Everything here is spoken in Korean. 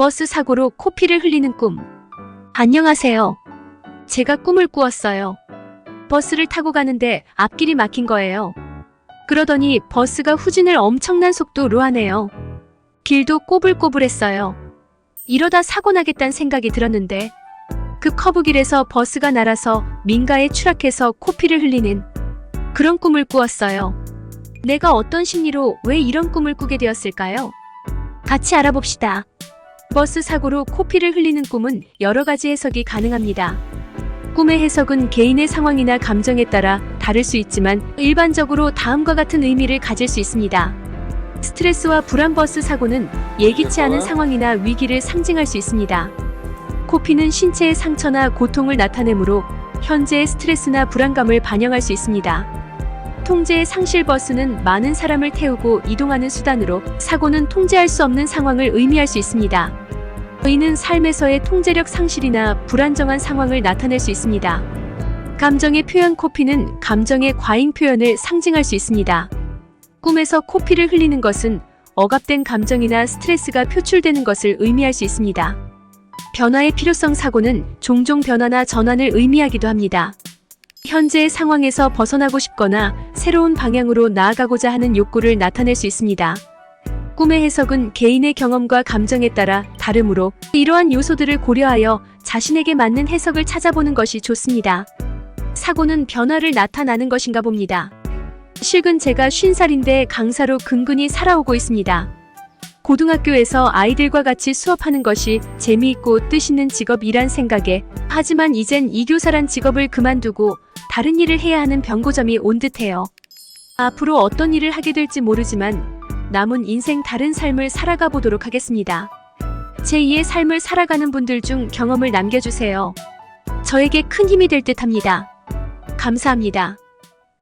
버스 사고로 코피를 흘리는 꿈. 안녕하세요. 제가 꿈을 꾸었어요. 버스를 타고 가는데 앞길이 막힌 거예요. 그러더니 버스가 후진을 엄청난 속도로 하네요. 길도 꼬불꼬불했어요. 이러다 사고 나겠다는 생각이 들었는데 그 커브길에서 버스가 날아서 민가에 추락해서 코피를 흘리는 그런 꿈을 꾸었어요. 내가 어떤 심리로 왜 이런 꿈을 꾸게 되었을까요? 같이 알아봅시다. 버스 사고로 코피를 흘리는 꿈은 여러 가지 해석이 가능합니다. 꿈의 해석은 개인의 상황이나 감정에 따라 다를 수 있지만 일반적으로 다음과 같은 의미를 가질 수 있습니다. 스트레스와 불안 버스 사고는 예기치 않은 상황이나 위기를 상징할 수 있습니다. 코피는 신체의 상처나 고통을 나타내므로 현재의 스트레스나 불안감을 반영할 수 있습니다. 통제의 상실 버스는 많은 사람을 태우고 이동하는 수단으로 사고는 통제할 수 없는 상황을 의미할 수 있습니다. 의는 삶에서의 통제력 상실이나 불안정한 상황을 나타낼 수 있습니다. 감정의 표현 코피는 감정의 과잉 표현을 상징할 수 있습니다. 꿈에서 코피를 흘리는 것은 억압된 감정이나 스트레스가 표출되는 것을 의미할 수 있습니다. 변화의 필요성 사고는 종종 변화나 전환을 의미하기도 합니다. 현재의 상황에서 벗어나고 싶거나 새로운 방향으로 나아가고자 하는 욕구를 나타낼 수 있습니다. 꿈의 해석은 개인의 경험과 감정에 따라 다르므로 이러한 요소들을 고려하여 자신에게 맞는 해석을 찾아보는 것이 좋습니다. 사고는 변화를 나타나는 것인가 봅니다. 실근 제가 50살인데 강사로 근근히 살아오고 있습니다. 고등학교에서 아이들과 같이 수업하는 것이 재미있고 뜻있는 직업이란 생각에 하지만 이젠 이 교사란 직업을 그만두고 다른 일을 해야 하는 병고점이 온 듯해요. 앞으로 어떤 일을 하게 될지 모르지만 남은 인생 다른 삶을 살아가 보도록 하겠습니다. 제2의 삶을 살아가는 분들 중 경험을 남겨주세요. 저에게 큰 힘이 될 듯 합니다. 감사합니다.